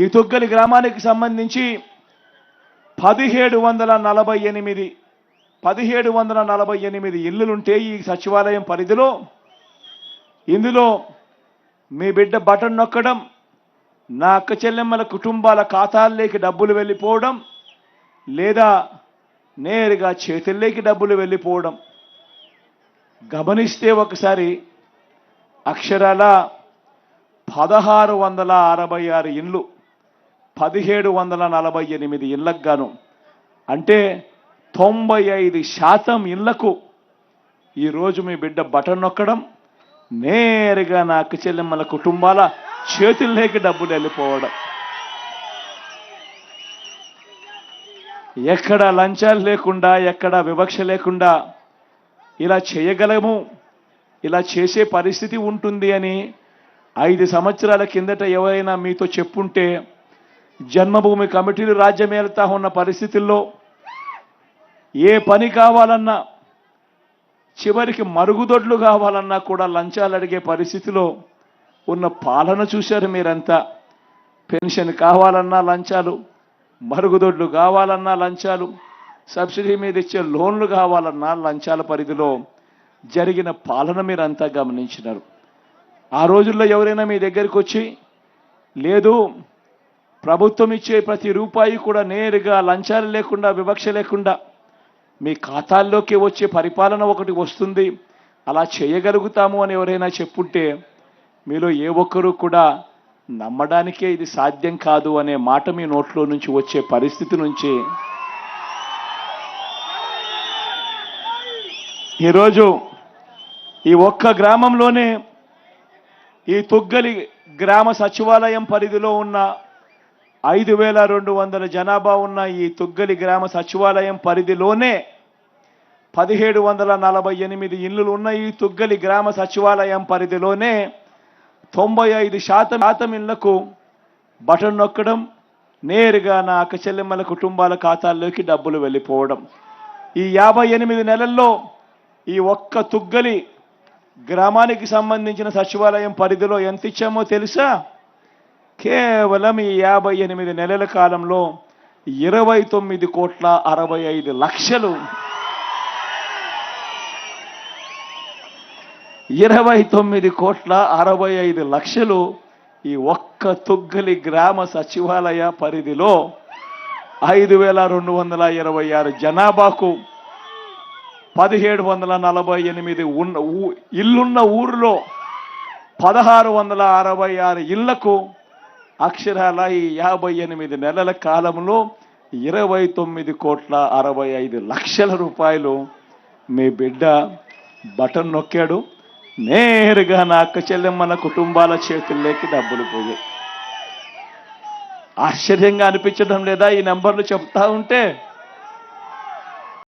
ఈ తొగ్గలి గ్రామానికి సంబంధించి పదిహేడు వందల నలభై ఎనిమిది పదిహేడు వందల నలభై ఎనిమిది ఇల్లులుంటే ఈ సచివాలయం పరిధిలో. ఇందులో మీ బిడ్డ బటన్ నొక్కడం నా అక్క చెల్లెమ్మల కుటుంబాల ఖాతాల్లోకి డబ్బులు వెళ్ళిపోవడం లేదా నేరుగా చేతుల్లోకి డబ్బులు వెళ్ళిపోవడం. గమనిస్తే ఒకసారి అక్షరాల పదహారు వందల అరవై ఆరు ఇండ్లు. పదిహేడు వందల నలభై ఎనిమిది ఇళ్ళకు గాను. అంటే తొంభై ఐదు శాతం ఇళ్ళకు ఈరోజు మీ బిడ్డ బటన్ నొక్కడం నేరుగా నా అక్క చెల్లెమ్మల కుటుంబాల చేతుల్లోకి డబ్బులు వెళ్ళిపోవడం. ఎక్కడ లంచాలు లేకుండా ఎక్కడ వివక్ష లేకుండా ఇలా చేయగలము ఇలా చేసే పరిస్థితి ఉంటుంది అని ఐదు సంవత్సరాల కిందట ఎవరైనా మీతో చెప్పుంటే జన్మభూమి కమిటీలు రాజ్యం ఉన్న పరిస్థితుల్లో ఏ పని కావాలన్నా చివరికి మరుగుదొడ్లు కావాలన్నా కూడా లంచాలు అడిగే పరిస్థితిలో ఉన్న పాలన చూశారు మీరంతా. పెన్షన్ కావాలన్నా లంచాలు మరుగుదొడ్లు కావాలన్నా లంచాలు సబ్సిడీ మీద ఇచ్చే లోన్లు కావాలన్నా లంచాల పరిధిలో జరిగిన పాలన మీరంతా గమనించినారు. ఆ రోజుల్లో ఎవరైనా మీ దగ్గరికి వచ్చి లేదు ప్రభుత్వం ఇచ్చే ప్రతి రూపాయి కూడా నేరుగా లంచాలు లేకుండా వివక్ష లేకుండా మీ ఖాతాల్లోకి వచ్చే పరిపాలన ఒకటి వస్తుంది. అలా చేయగలుగుతాము అని ఎవరైనా చెప్పుంటే మీలో ఏ ఒక్కరూ కూడా నమ్మడానికే ఇది సాధ్యం కాదు అనే మాట మీ నోట్లో నుంచి వచ్చే పరిస్థితి నుంచి. ఈరోజు ఈ ఒక్క గ్రామంలోనే ఈ తుగ్గలి గ్రామ సచివాలయం పరిధిలో ఉన్న ఐదు వేల రెండు వందల జనాభా ఉన్న ఈ తుగ్గలి గ్రామ సచివాలయం పరిధిలోనే పదిహేడు వందల నలభై ఎనిమిది ఇల్లులు ఉన్న ఈ తుగ్గలి గ్రామ సచివాలయం పరిధిలోనే తొంభై ఐదు శాతం శాతం ఇళ్ళకు బటన్ నొక్కడం నేరుగా నా అక్క చెల్లెమ్మల కుటుంబాల ఖాతాల్లోకి డబ్బులు వెళ్ళిపోవడం. ఈ యాభై ఎనిమిది నెలల్లో ఈ ఒక్క తుగ్గలి గ్రామానికి సంబంధించిన సచివాలయం పరిధిలో ఎంత ఇచ్చామో తెలుసా? కేవలం ఈ యాభై ఎనిమిది నెలల కాలంలో ఇరవై తొమ్మిది కోట్ల అరవై ఐదు లక్షలు. ఇరవై తొమ్మిది కోట్ల అరవై ఐదు లక్షలు ఈ ఒక్క తుగ్గలి గ్రామ సచివాలయ పరిధిలో ఐదు వేల రెండు వందల ఇరవై ఆరు జనాభాకు పదిహేడు వందల నలభై ఎనిమిది ఉన్న ఊ- ఇల్లున్న ఊరిలో పదహారు వందల అరవై ఆరు ఇళ్ళకు అక్షరాల ఈ యాభై ఎనిమిది నెలల కాలంలో ఇరవై తొమ్మిది కోట్ల అరవై ఐదు లక్షల రూపాయలు మీ బిడ్డ బటన్ నొక్కాడు. నేరుగా నా అక్క చెల్లెమ్మల కుటుంబాల చేతుల్లోకి డబ్బులు పోయాయి. ఆశ్చర్యంగా అనిపించడం లేదా ఈ నెంబర్లు చెప్తా ఉంటే